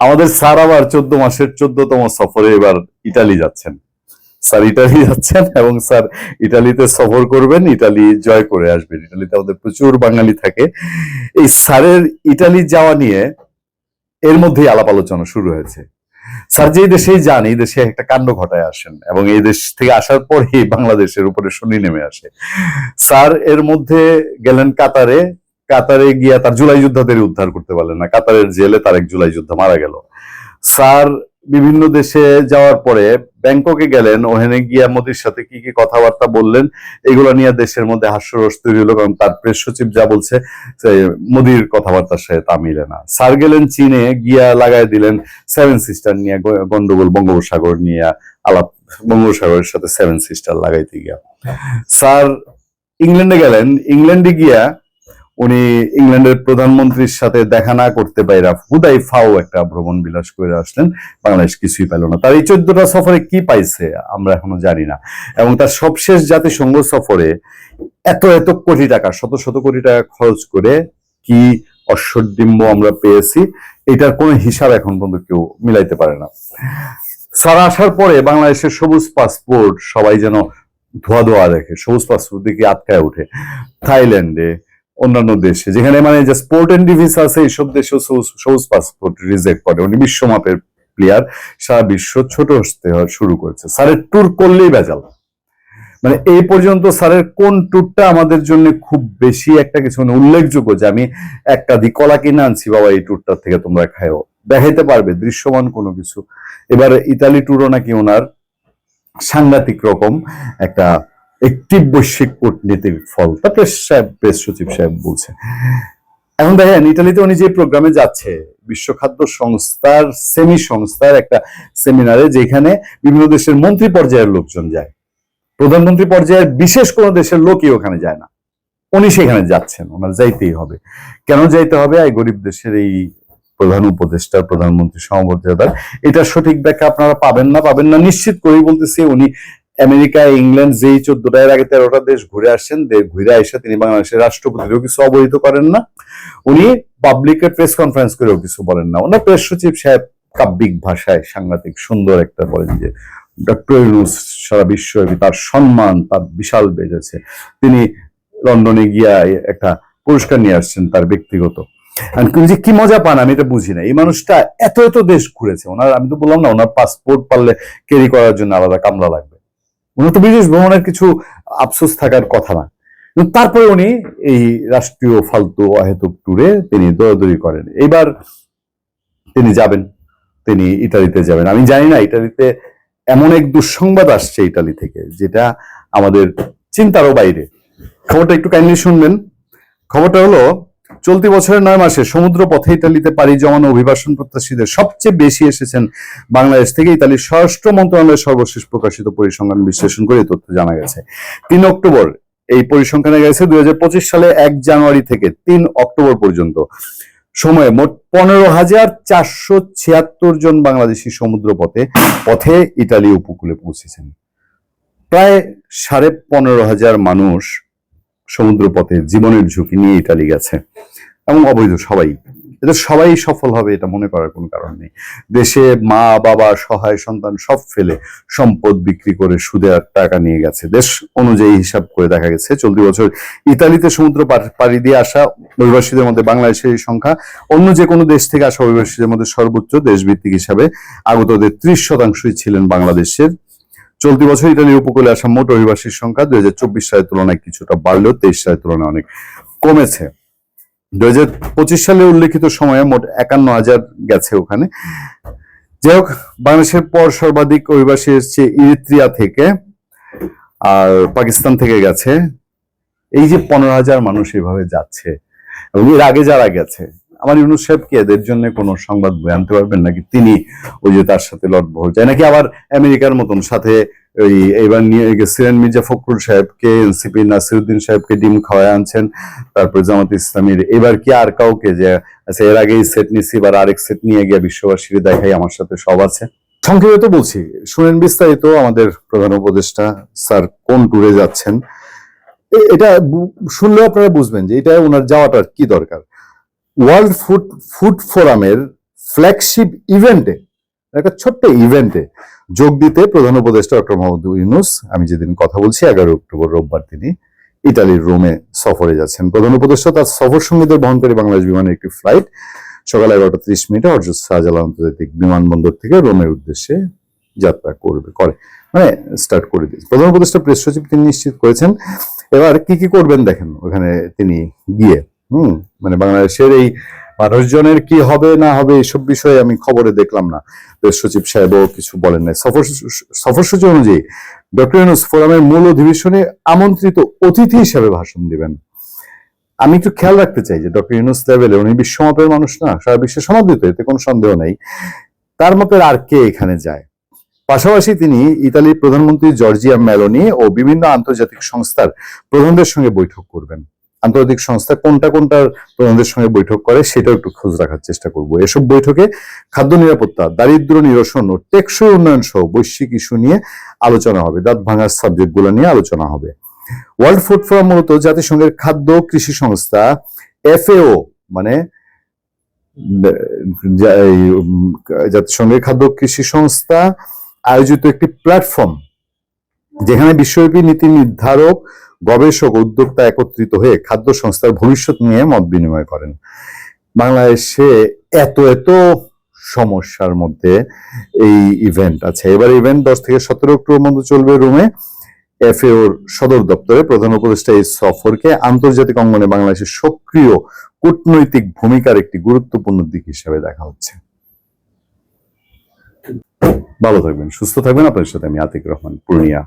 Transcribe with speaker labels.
Speaker 1: আমাদের স্যার আবার চোদ্দ মাসের চোদ্দতম সফরে এবার ইটালি যাচ্ছেন। স্যার ইটালি যাচ্ছেন এবং স্যার ইটালিতে সফর করবেন, ইটালি জয় করে আসবেন। ইটালিতে আমাদের প্রচুর বাঙালি থাকে। এই স্যারের ইটালি যাওয়া নিয়ে এর মধ্যেই আলাপ আলোচনা শুরু হয়েছে। স্যার যে দেশেই যান, এই দেশে একটা কাণ্ড ঘটায় আসেন এবং এই দেশ থেকে আসার পরেই বাংলাদেশের উপরে শনি নেমে আসে। স্যার এর মধ্যে গেলেন কাতারে কাতারে গিয়া তার জুলাই যোদ্ধাদের উদ্ধার করতে পারলেন না। কাতারের জেলে তার এক জুলাই যোদ্ধা মারা গেল। স্যার, বিভিন্ন দেশে যাওয়ার পরে ব্যাংককে গেলেন, ওখানে গিয়া মোদির সাথে কি কি কথাবার্তা বললেন, এগুলো নিয়ে দেশের মধ্যে হাস্যরস তৈরি হলো কারণ তার প্রেস সচিব যা বলছে মোদির কথাবার্তার সাথে তা মিলে না। স্যার গেলেন চীনে, গিয়া লাগাই দিলেন সেভেন সিস্টার নিয়ে গন্ডগোল, বঙ্গোপসাগর নিয়ে আলাপ, বঙ্গোপসাগরের সাথে সেভেন সিস্টার লাগাইতে গিয়া। স্যার, ইংল্যান্ডে গেলেন, ইংল্যান্ডে গিয়া উনি ইংল্যান্ডের প্রধানমন্ত্রীর সাথে দেখা না করতে পাইরা হুদাই ফাও একটা ভ্রমণ বিলাস করে আসলেন। বাংলাদেশ কিছুই পেল না। তার এই চোদ্দটা সফরে কি পাইছে আমরা এখনও জানি না। এবং তার সবশেষ জাতিসংঘ সফরে এত এত কোটি টাকা, শত শত কোটি টাকা খরচ করে কি অশ্বডিম্ব আমরা পেয়েছি, এটার কোনো হিসাব এখন পর্যন্ত কেউ মিলাইতে পারে না। স্যার, আসার পরে বাংলাদেশের সবুজ পাসপোর্ট সবাই যেন ধোয়া ধোয়া দেখে, সবুজ পাসপোর্ট দিকে আটকায় ওঠে। থাইল্যান্ডে অন্যান্য দেশে, যেখানে মানে যে স্পোর্ট এন্ড ভিসা আছে, এইসব দেশেও সবুজ পাসপোর্ট রিজেক্ট করে। উনি বিশ্বমাপের প্লেয়ার সারা বিশ্ব ছোট হতে শুরু করেছে। স্যারের ট্যুর করলেই বেজাল মানে এই পর্যন্ত স্যারের কোন ট্যুরটা আমাদের জন্য খুব বেশি একটা কিছু মানে উল্লেখযোগ্য যে আমি একটা দি কলা কিনে আনছি, বাবা, এই ট্যুরটা থেকে তোমরা খাও দেখাইতে পারবে, দৃশ্যমান কোনো কিছু। এবার ইতালি ট্যুরও নাকি ওনার সাংঘাতিক রকম একটা একটি বৈশ্বিক কূটনীতির ফল। তা প্রেস সাহেব, প্রেস সচিব সাহেব বলছে এখন দেখেন ইটালিতে উনি যে প্রোগ্রামে যাচ্ছে, বিশ্ব খাদ্য সংস্থার সেমি সংস্থার একটা সেমিনারে, যেখানে বিভিন্ন দেশের মন্ত্রী পর্যায়ের লোকজন যায়। প্রধানমন্ত্রী পর্যায়ের বিশেষ কোনো দেশের লোকই ওখানে যায় না। উনি সেখানে যাচ্ছেন, ওনার যাইতেই হবে। কেন যাইতে হবে? এই গরিব দেশের এই প্রধান উপদেষ্টা প্রধানমন্ত্রী সমমর্যাদার এটা সঠিক ব্যাখ্যা আপনারা পাবেন না পাবেন না, নিশ্চিত করেই বলতেছি, উনি আমেরিকা, ইংল্যান্ড যেই চোদ্দটা আগে তেরোটা দেশ ঘুরে আসছেন ঘুরে এসে তিনি বাংলাদেশের রাষ্ট্রপতিরও কিছু অবহিত করেন না। উনি পাবলিকের প্রেস কনফারেন্স করেও কিছু বলেন না। ওনার প্রেস সচিব সাহেব কাব্যিক ভাষায় সাংঘাতিক সুন্দর একটা বলেন যে ডক্টর ইউনুস সারা বিশ্বব্যাপী তার সম্মান, তার বিশাল বেড়েছে। তিনি লন্ডনে গিয়া একটা পুরস্কার নিয়ে আসছেন তার ব্যক্তিগত। যে কি মজা পান, আমি এটা বুঝি না। এই মানুষটা এত এত দেশ ঘুরেছে। ওনার, আমি তো বললাম না, ওনার পাসপোর্ট পারলে ক্যারি করার জন্য আলাদা কামলা লাগবে। উনি তো বিদেশ ভ্রমণের কিছু আফসোস থাকার কথা না। তারপরে উনি এই রাষ্ট্রীয় ফালতু অহেতুক ট্যুরে তিনি দৌড়াদৌড়ি করেন। এইবার তিনি যাবেন, তিনি ইটালিতে যাবেন। আমি জানি না ইটালিতে এমন এক দুঃসংবাদ আসছে ইটালি থেকে, যেটা আমাদের চিন্তারও বাইরে। খবরটা একটু কাইন্ডলি শুনবেন। খবরটা হলো চলতি বছরের নয় মাসে সমুদ্র পথে ইতালিতে পাড়ি জমানো অভিবাসন প্রত্যাশীদের সবচেয়ে বেশি এসেছেন বাংলাদেশ থেকে ইতালির স্বরাষ্ট্র মন্ত্রণালয়ের সর্বশেষ প্রকাশিত পরিসংখ্যান বিশ্লেষণ করে তথ্য জানা গেছে। তিন অক্টোবর, এই পরিসংখ্যানে গেছে দুই সালে এক জানুয়ারি থেকে তিন অক্টোবর পর্যন্ত। সময়ে মোট পনেরো হাজার চারশো ছিয়াত্তর জন বাংলাদেশি সমুদ্র পথে পথে ইতালি উপকূলে পৌঁছেছেন। প্রায় সাড়ে পনেরো হাজার মানুষ সমুদ্র পথে জীবনের ঝুঁকি নিয়ে ইটালি গেছে এবং অবৈধ সবাই। এটা সবাই সফল হবে, এটা মনে করার কোনো কারণ নেই। দেশে মা, বাবা, সহায়, সন্তান সব ফেলে সম্পদ বিক্রি করে সুদে টাকা নিয়ে গেছে। দেশ অনুযায়ী হিসাব করে দেখা গেছে, চলতি বছর ইতালিতে সমুদ্র পাড়ি দিয়ে আসা অভিবাসীদের মধ্যে বাংলাদেশের এই সংখ্যা অন্য যে কোনো দেশ থেকে আসা অভিবাসীদের মধ্যে সর্বোচ্চ দেশভিত্তিক হিসাবে আগতদের ত্রিশ শতাংশই ছিলেন বাংলাদেশের চলতি বছর ইতালির উপকূলে আসা মোট অভিবাসীর সংখ্যা দুই হাজার চব্বিশ সালের তুলনায় কিছুটা বাড়লেও তেইশ সালের তুলনায় অনেক কমেছে। দুই হাজার পঁচিশ সালে উল্লেখিত সময়ে মোট একান্ন হাজার গেছে ওখানে। যাই হোক, বাংলাদেশের পর সর্বাধিক অভিবাসী এসছে ইরিত্রিয়া থেকে আর পাকিস্তান থেকে গেছে। এই যে পনেরো হাজার মানুষ এভাবে যাচ্ছে এবং এর আগে যারা গেছে আমার ইউনুস সাহেব কি এদের জন্য কোনো সংবাদ বই আনতে পারবেন নাকি? তিনি ওই যে তার সাথে লটবহল যায়। নাকি আবার আমেরিকার মতন সাথে ওই এবার নিয়ে গেছিলেন মির্জা ফখরুল সাহেবকে, এনসিপি নাসিরুদ্দিন সাহেবকে ডিম খাওয়ায় আনছেন, তারপর জামাত ইসলামীর। এবার কি আর কাউকে যে আচ্ছা এর আগে সেট নিছি, এবার আরেক সেট নিয়ে গিয়ে বিশ্ববাসীর দেখাই আমার সাথে সব আছে। সংক্ষেপে তো বলছি, শুনেন, বিস্তারিত আমাদের প্রধান উপদেষ্টা স্যার কোন ট্যুরে যাচ্ছেন? এটা শুনলেও আপনারা বুঝবেন যে এটা ওনার যাওয়াটার কি দরকার। ওয়ার্ল্ড ফুড ফুড ফোরামের ফ্ল্যাগশিপ ইভেন্টে, একটা ছোট্ট ইভেন্টে যোগ দিতে প্রধান উপদেষ্টা ডক্টর মোহাম্মদ ইউনুস, আমি যেদিন কথা বলছি এগারো অক্টোবর রোববার তিনি ইটালির রোমে সফরে যাচ্ছেন। প্রধান উপদেষ্টা তার সফর সঙ্গীদের বহনকারী বাংলাদেশ বিমানের একটি ফ্লাইট সকাল এগারোটা ত্রিশ মিনিটে হজরত শাহজালাল আন্তর্জাতিক বিমানবন্দর থেকে রোমের উদ্দেশ্যে যাত্রা করবে, করে মানে স্টার্ট করে দিয়েছে। প্রধান উপদেষ্টা প্রেস সচিব তিনি নিশ্চিত করেছেন। এবার কি কি করবেন দেখেন, ওখানে তিনি গিয়ে হুম মানে বাংলাদেশের এই মানুষজনের কি হবে না হবে এসব বিষয়ে আমি খবরে দেখলাম না। সচিব সাহেবও কিছু বলেন নাই। সফর সফরসূচি অনুযায়ী ডক্টর ইউনুস ফোরামের মূল অধিবেশনে আমন্ত্রিত অতিথি হিসেবে ভাষণ দিবেন। আমি একটু খেয়াল রাখতে চাই যে ডক্টর ইউনুস লেভেলে উনি বিশ্বমাপের মানুষ না, সারা বিশ্বে সমাদৃত, এতে কোনো সন্দেহ নেই। তার মাপের আর কে এখানে যায়? পাশাপাশি তিনি ইতালির প্রধানমন্ত্রী জর্জিয়া মেলোনি ও বিভিন্ন আন্তর্জাতিক সংস্থার প্রধানদের সঙ্গে বৈঠক করবেন। আন্তর্জাতিক সংস্থা কোনটা কোনটার প্রধানদের সঙ্গে বৈঠক করে সেটাও একটু খোঁজ রাখার চেষ্টা করব। এসব বৈঠকে খাদ্য নিরাপত্তা দারিদ্র নিরসন ও টেকসই উন্নয়ন সহ বৈশ্বিক ইস্যু নিয়ে আলোচনা হবে, দাঁত ভাঙার সাবজেক্টগুলো নিয়ে আলোচনা হবে। ওয়ার্ল্ড ফুড ফোরাম মূলত জাতিসংঘের খাদ্য কৃষি সংস্থা, এফএও মানে জাতিসংঘের খাদ্য কৃষি সংস্থা আয়োজিত একটি প্ল্যাটফর্ম, যেখানে বিশ্বব্যাপী নীতি নির্ধারক গবেষক উদ্যোক্তা একত্রিত হয়ে খাদ্য সংস্থার ভবিষ্যৎ নিয়ে মত বিনিময় করেন। বাংলাদেশে এত এত সমস্যার মধ্যে এই ইভেন্ট আছে। এবার ইভেন্ট দশ থেকে সতেরো অক্টোবর মধ্যে চলবে রুমে এফএওর সদর দপ্তরে প্রধান উপদেষ্টা এই সফরকে আন্তর্জাতিক অঙ্গনে বাংলাদেশের সক্রিয় কূটনৈতিক ভূমিকার একটি গুরুত্বপূর্ণ দিক হিসেবে দেখা হচ্ছে। ভালো থাকবেন, সুস্থ থাকবেন। আপনার সাথে আমি আতিক রহমান, পূর্ণিয়া।